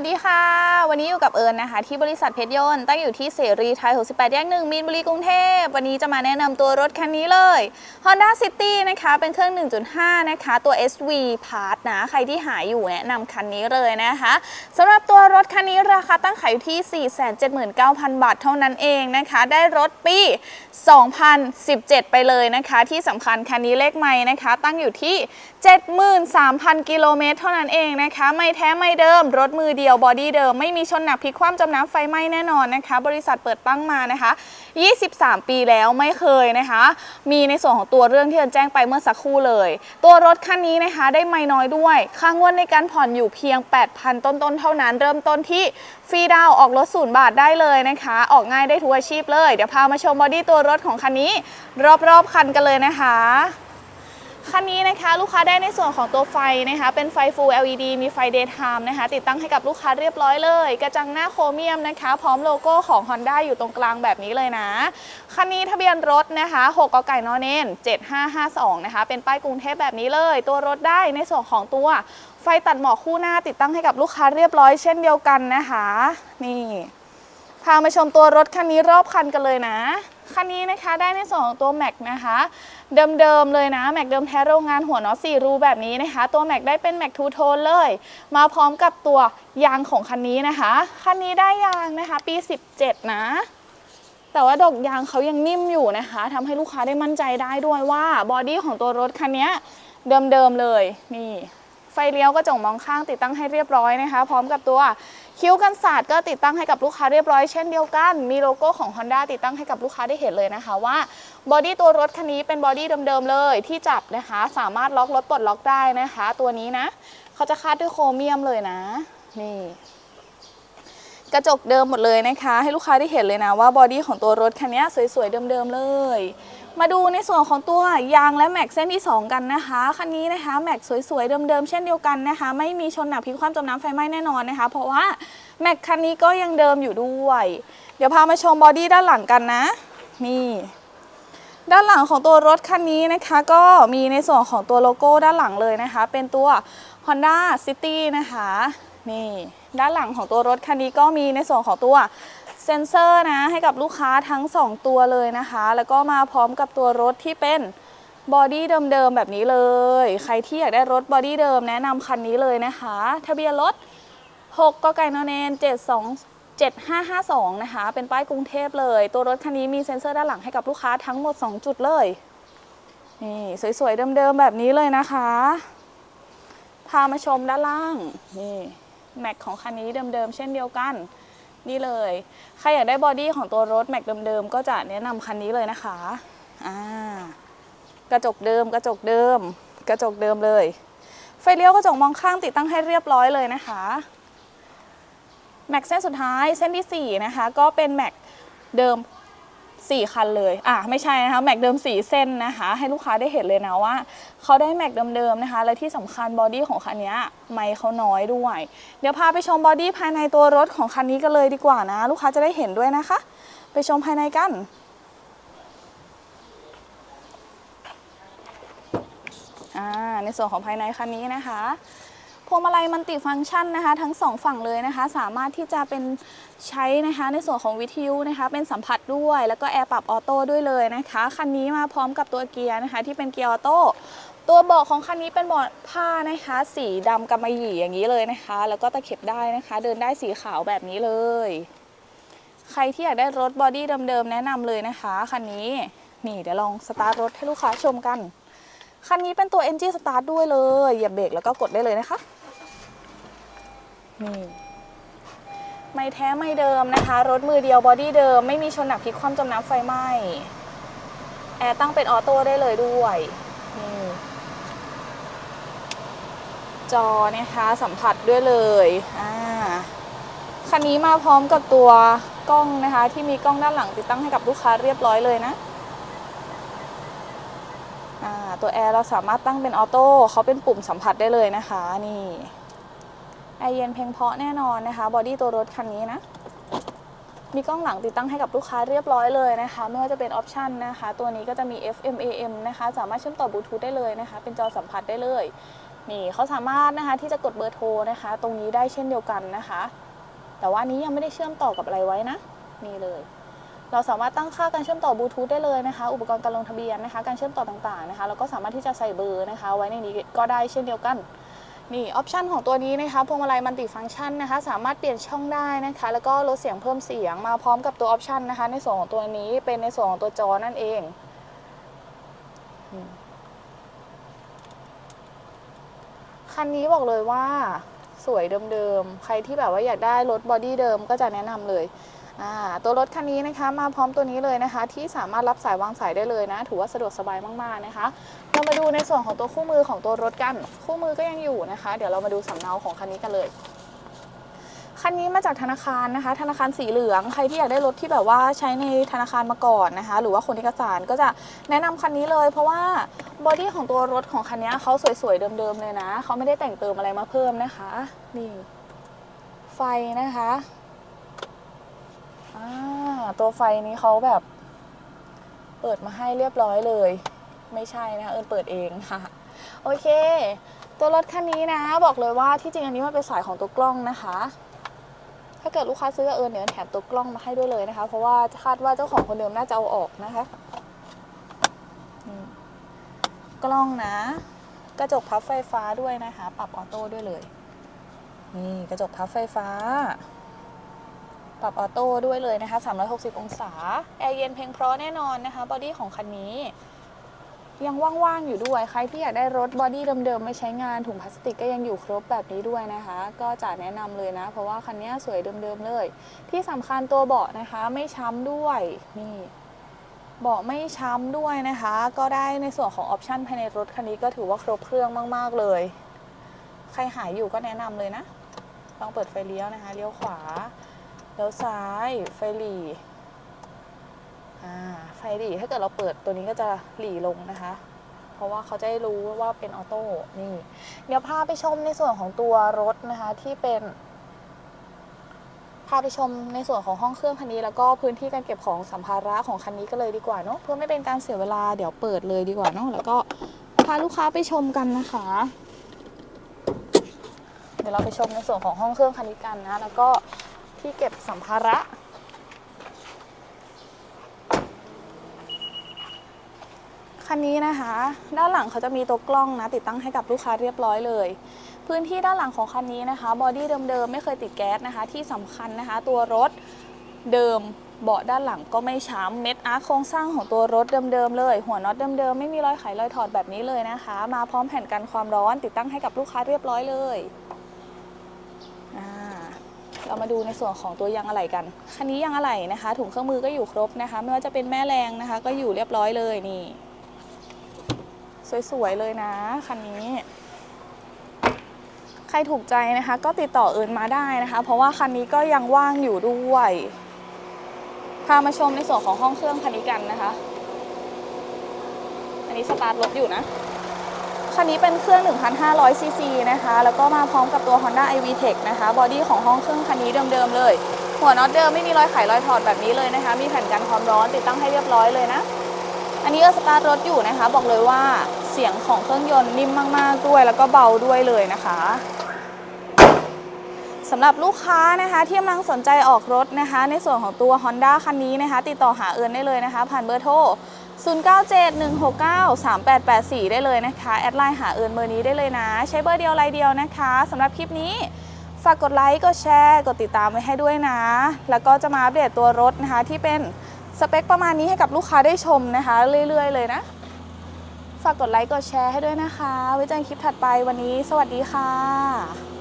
วัสดีค่ะ วันนี้อยู่กับเอิญนะคะ ที่บริษัทเพชรยนต์ตั้งอยู่ที่เสรีไทย 68 แยกหนึ่งมีนบุรีกรุงเทพ วันนี้จะมาแนะนำตัวรถคันนี้เลย Honda City นะคะ เป็นเครื่อง 1.5 นะคะ ตัว SV Part นะ ใครที่หายอยู่แนะนำคันนี้เลยนะคะสำหรับตัวรถคันนี้ราคาตั้งขายอยู่ที่ 479,000 บาทเท่านั้นเองนะคะ ได้รถปี 2017 ไปเลยนะคะ ที่สำคัญคันนี้เลขไม้นะคะ ตั้งอยู่ที่ 73,000 กิโลเมตรเท่านั้นเองนะคะ ไม่แท้ไม่เดิมรถมือเดียวยวบอดี้เดิมไม่มีชนหนักพลิกคว่ำจมน้ำไฟไหม้แน่นอนนะคะ บริษัทเปิดตั้งมานะคะ 23 ปีแล้วไม่เคยนะคะ มีในส่วนของตัวเรื่องที่เอิญแจ้งไปเมื่อสักครู่เลย ตัวรถคันนี้นะคะได้ไม่น้อยด้วย ค่างวดในการผ่อนอยู่เพียง 8,000 ต้นๆ เท่านั้น เริ่มต้นที่ฟรีดาวออกรถศูนย์บาทได้เลยนะคะ ออกง่ายได้ทุกอาชีพเลย เดี๋ยวพามาชมบอดี้ตัวรถของคันนี้ รอบๆคันกันเลยนะคะ คันนี้นะคะลูกค้าได้ในส่วนของตัวไฟนะคะเป็นไฟ Full LED มีไฟ Daytime นะคะติดตั้งให้กับลูกค้าเรียบร้อยเลย กระจังหน้าโครเมียมนะคะ พร้อมโลโก้ของ Honda อยู่ตรงกลางแบบนี้เลยนะ คันนี้ทะเบียนรถนะคะ6กไก่นอเนน7552นะคะเป็นป้ายกรุงเทพแบบนี้เลย ตัวรถได้ในส่วนของตัวไฟตัดหมอกคู่หน้าติดตั้งให้กับลูกค้าเรียบร้อยเช่นเดียวกันนะคะ นี่พามาชมตัวรถคันนี้รอบคันกันเลยนะ คันนี้นะคะได้ในส่วนของตัวแม็กนะคะเดิมๆเลยนะแม็กเดิมแท้โรงงานหัวน็อต4รูแบบนี้นะคะ ตัวแม็กได้เป็นแม็กทูโทนเลย มาพร้อมกับตัวยางของคันนี้นะคะคันนี้ได้ยางนะคะ ปี 17 นะ แต่ว่าดอกยางเขายังนิ่มอยู่นะคะทำให้ลูกค้าได้มั่นใจได้ด้วยว่าบอดี้ของตัวรถคันนี้เดิมๆเลยนี่ไฟเลี้ยวกระจกมองข้างติดตั้งให้เรียบร้อยนะคะ พร้อมกับตัว คิ้วกันศาสตร์ก็ติดตั้งให้กับลูกค้าเรียบร้อยเช่นเดียวกัน มีโลโก้ของ Honda ติดตั้งให้กับลูกค้าได้เห็นเลยนะคะว่าบอดี้ตัวรถคันนี้เป็นบอดี้เดิมๆเลยที่จับนะคะ สามารถล็อกรถปลดล็อกได้นะคะ ตัวนี้นะเขาจะคาดด้วยโครเมียมเลยนะ นี่ กระจกเดิมหมดเลยนะคะ ให้ลูกค้าได้เห็นเลยนะว่าบอดี้ของตัวรถคันนี้สวยๆเดิมๆเลย มาดูในส่วนของตัวยางและแม็กเส้นที่ 2 กันนะคะคันนี้นะคะแม็กสวยๆ เดิมๆ เช่นเดียวกันนะคะ ไม่มีชนหนักพลิกคว่ำจมน้ำไฟไหม้แน่นอนนะคะ เพราะว่าแม็กคันนี้ก็ยังเดิมอยู่ด้วย เดี๋ยวพามาชมบอดี้ด้านหลังกันนะนี่ด้านหลังของตัวรถคันนี้นะคะ ก็มีในส่วนของตัวโลโก้ด้านหลังเลยนะคะ เป็นตัว Honda City นะคะนี่ด้านหลังของตัวรถคันนี้ก็มีในส่วนของตัว เซนเซอร์นะให้กับลูกค้าทั้ง 2 ตัวเลยนะคะ แล้วก็มาพร้อมกับตัวรถที่เป็นบอดี้เดิมๆแบบนี้เลย ใครที่อยากได้รถบอดี้เดิมแนะนำคันนี้เลยนะคะ ทะเบียนรถ 6กไก่นอเนน72 7552 นะคะ เป็นป้ายกรุงเทพเลย ตัวรถคันนี้มีเซ็นเซอร์ด้านหลังให้กับลูกค้าทั้งหมด 2 จุดเลย นี่สวยๆ เดิมๆ แบบนี้เลยนะคะ พามาชมด้านล่าง นี่แม็กของคันนี้เดิมๆ เช่นเดียวกัน นี่เลย ใครอยากได้บอดี้ของตัวรถแม็กเดิมๆ ก็จะแนะนำคันนี้เลยนะคะอ่ากระจกเดิมกระจกเดิม กระจกเดิมเลย ไฟเลี้ยวกระจกมองข้างติดตั้งให้เรียบร้อยเลยนะคะแม็กเส้นสุดท้ายเส้นที่ 4 นะคะ ก็เป็นแม็กเดิม 4 คันเลย อะไม่ใช่นะคะ แม็กเดิม 4 เส้นนะคะ ให้ลูกค้าได้เห็นเลยนะว่า เขาได้แม็กเดิมๆนะคะ และที่สำคัญบอดี้ของคันนี้ไม่เขาน้อยด้วย เดี๋ยวพาไปชมบอดี้ภายในตัวรถของคันนี้กันเลยดีกว่านะ ลูกค้าจะได้เห็นด้วยนะคะ ไปชมภายในกันอ่าในส่วนของภายในคันนี้นะคะ พวงมาลัยมันติฟังก์ชันนะคะ ทั้งสองฝั่งเลยนะคะ สามารถที่จะเป็นใช้นะคะในส่วนของวิทยุนะคะ เป็นสัมผัสด้วย แล้วก็แอร์ปรับออโต้ด้วยเลยนะคะ คันนี้มาพร้อมกับตัวเกียร์นะคะ ที่เป็นเกียร์ออโต้ตัวเบาะของคันนี้เป็นเบาะผ้านะคะ สีดำกำมะหยี่อย่างนี้เลยนะคะ แล้วก็ตะเข็บได้นะคะ เดินได้สีขาวแบบนี้เลย ใครที่อยากได้รถบอดี้เดิมๆแนะนำเลยนะคะคันนี้นี่เดี๋ยวลองสตาร์ทรถให้ลูกค้าชมกันคันนี้เป็นตัว NG Start ด้วยเลย อย่าเบรกแล้วก็กดได้เลยนะคะ นี่ไม่แท้ไม่เดิมนะคะ รถมือเดียวบอดี้เดิม ไม่มีชนหนักพลิกคว่ำจมน้ำไฟไหม้แอร์ตั้งเป็นออโต้ได้เลยด้วยนี่จอนะคะสัมผัสด้วยเลยอ่าคันนี้มาพร้อมกับตัวกล้องนะคะ ที่มีกล้องด้านหลังติดตั้งให้กับลูกค้าเรียบร้อยเลยนะอ่าตัวแอร์เราสามารถตั้งเป็นออโต้เขาเป็นปุ่มสัมผัสได้เลยนะคะนี่ แอร์เย็นเพลงเพาะแน่นอนนะคะบอดี้ตัวรถคันนี้นะ มีกล้องหลังติดตั้งให้กับลูกค้าเรียบร้อยเลยนะคะ ไม่ว่าจะเป็นออปชันนะคะ ตัวนี้ก็จะมี FM AM นะคะ สามารถเชื่อมต่อบลูทูธได้เลยนะคะ เป็นจอสัมผัสได้เลย นี่เขาสามารถนะคะที่จะกดเบอร์โทรนะคะ ตรงนี้ได้เช่นเดียวกันนะคะ แต่ว่านนี้ยังไม่ได้เชื่อมต่อกับอะไรไว้นะ นี่เลยเราสามารถตั้งค่าการเชื่อมต่อบลูทูธได้เลยนะคะ อุปกรณ์การลงทะเบียนนะคะ การเชื่อมต่อต่างๆนะคะ แล้วก็สามารถที่จะใส่เบอร์นะคะ ไว้ในนี้ก็ได้เช่นเดียวกัน นี่ออปชันของตัวนี้นะคะพวงมาลัยมัลติฟังก์ชันนะคะ สามารถเปลี่ยนช่องได้นะคะ แล้วก็ลดเสียงเพิ่มเสียงมาพร้อมกับตัวออปชันนะคะ ในส่วนของตัวนี้เป็นในส่วนของตัวจอนั่นเองคันนี้บอกเลยว่าสวยเดิมๆ ใครที่แบบว่าอยากได้รถบอดี้เดิมก็จะแนะนำเลย ตัวรถคันนี้นะคะมาพร้อมตัวนี้เลยนะคะ ที่สามารถรับสายวางสายได้เลยนะ ถือว่าสะดวกสบายมากๆนะคะ เรามาดูในส่วนของตัวคู่มือของตัวรถกัน คู่มือก็ยังอยู่นะคะ เดี๋ยวเรามาดูสำเนาของคันนี้กันเลยคันนี้มาจากธนาคารนะคะ ธนาคารสีเหลืองใครที่อยากได้รถที่แบบว่าใช้ในธนาคารมาก่อนนะคะ หรือว่าคนเอกสารก็จะแนะนำคันนี้เลย เพราะว่าบอดี้ของตัวรถของคันนี้เขาสวยๆเดิมๆเลยนะเขาไม่ได้แต่งเติมอะไรมาเพิ่มนะคะนี่ไฟนะคะ อ่าตัวไฟนี้เขาแบบ เปิดมาให้เรียบร้อยเลย ไม่ใช่นะคะเอิญเปิดเองค่ะ โอเค ตัวรถคันนี้นะ บอกเลยว่าที่จริงอันนี้มันเป็นสายของตัวกล้องนะคะ ถ้าเกิดลูกค้าซื้อกับเอิญเนี่ยแถมตัวกล้องมาให้ด้วยเลยนะคะ เพราะว่าคาดว่าเจ้าของคนเดิมน่าจะเอาออกนะคะกล้องนะ กระจกพับไฟฟ้าด้วยนะคะ ปรับออโต้ด้วยเลย นี่กระจกพับไฟฟ้า ปรับออโต้ด้วยเลยนะคะ 360 องศา แอร์เย็นเพลงเพราะแน่นอนนะคะ บอดี้ของคันนี้ ยังว่างๆอยู่ด้วย ใครที่อยากได้รถบอดี้เดิมๆ ไม่ใช้งานถุงพลาสติกก็ยังอยู่ครบแบบนี้ด้วยนะคะ ก็จะแนะนำเลยนะ เพราะว่าคันนี้สวยเดิมๆเลย ที่สำคัญตัวเบาะนะคะ ไม่ช้ำด้วยนี่เบาะไม่ช้ำด้วยนะคะ ก็ได้ในส่วนของออปชันภายในรถคันนี้ก็ถือว่าครบเครื่องมาก ๆ เลย ใครหายอยู่ก็แนะนำเลยนะ ลองเปิดไฟเลี้ยวนะคะ เลี้ยวขวา เลี้ยวซ้ายไฟหลีอ่าไฟหลีถ้าเกิดเราเปิดตัวนี้ก็จะหลีลงนะคะ เพราะว่าเขาจะได้รู้ว่าเป็นออโต้นี่ เดี๋ยวพาไปชมในส่วนของตัวรถนะคะที่เป็นพาไปชมในส่วนของห้องเครื่องคันนี้ แล้วก็พื้นที่การเก็บของสัมภาระของคันนี้ก็เลยดีกว่าเนาะเพื่อไม่เป็นการเสียเวลาเดี๋ยวเปิดเลยดีกว่าเนาะแล้วก็พาลูกค้าไปชมกันนะคะ เดี๋ยวเราไปชมในส่วนของห้องเครื่องคันนี้กันนะ แล้วก็ ที่เก็บสัมภาระ คันนี้นะคะ ด้านหลังเขาจะมีตัวกล้องนะติดตั้งให้กับลูกค้าเรียบร้อยเลย พื้นที่ด้านหลังของคันนี้นะคะบอดี้เดิมๆไม่เคยติดแก๊สนะคะ ที่สำคัญนะคะ ตัวรถเดิมเบาะด้านหลังก็ไม่ช้ำเม็ดอาร์โครงสร้างของตัวรถเดิมๆเลย หัวน็อตเดิมๆไม่มีรอยไขรอยถอดแบบนี้เลยนะคะ มาพร้อมแผ่นกันความร้อนติดตั้งให้กับลูกค้าเรียบร้อยเลย เรามาดูในส่วนของตัวยางอะไหล่กัน คันนี้ยางอะไหล่นะคะ ถุงเครื่องมือก็อยู่ครบนะคะ ไม่ว่าจะเป็นแม่แรงนะคะ ก็อยู่เรียบร้อยเลยนี่ สวยๆเลยนะคันนี้ ใครถูกใจนะคะ ก็ติดต่อเอิญมาได้นะคะ เพราะว่าคันนี้ก็ยังว่างอยู่ด้วยพามาชมในส่วนของห้องเครื่องคันนี้กันนะคะ อันนี้สตาร์ทรถอยู่นะ คันนี้เป็นเครื่อง 1,500 ซีซีนะคะ แล้วก็มาพร้อมกับตัว Honda iV Tech นะคะ บอดี้ของห้องเครื่องคันนี้เดิมๆเลย หัวน็อตเดิมไม่มีรอยไขรอยถอดแบบนี้เลยนะคะ มีแผ่นกันความร้อนติดตั้งให้เรียบร้อยเลยนะ อันนี้ก็สตาร์ทรถอยู่นะคะ บอกเลยว่าเสียงของเครื่องยนต์นิ่มมากๆด้วย แล้วก็เบาด้วยเลยนะคะสำหรับลูกค้านะคะที่กำลังสนใจออกรถนะคะ ในส่วนของตัว Honda คันนี้นะคะ ติดต่อหาเอิญได้เลยนะคะ ผ่านเบอร์โทร 0971693884 ได้เลยนะคะ แอดไลน์หาเอิญเบอร์นี้ได้เลยนะ ใช้เบอร์เดียวไลน์เดียวนะคะสำหรับคลิปนี้ฝากกดไลค์ กดแชร์ กดติดตามไว้ให้ด้วยนะ แล้วก็จะมาอัปเดตตัวรถนะคะ ที่เป็นสเปคประมาณนี้ให้กับลูกค้าได้ชมนะคะ เรื่อย ๆ เลยนะ ฝากกดไลค์ กดแชร์ให้ด้วยนะคะ ไว้เจอกันคลิปถัดไปวันนี้ สวัสดีค่ะ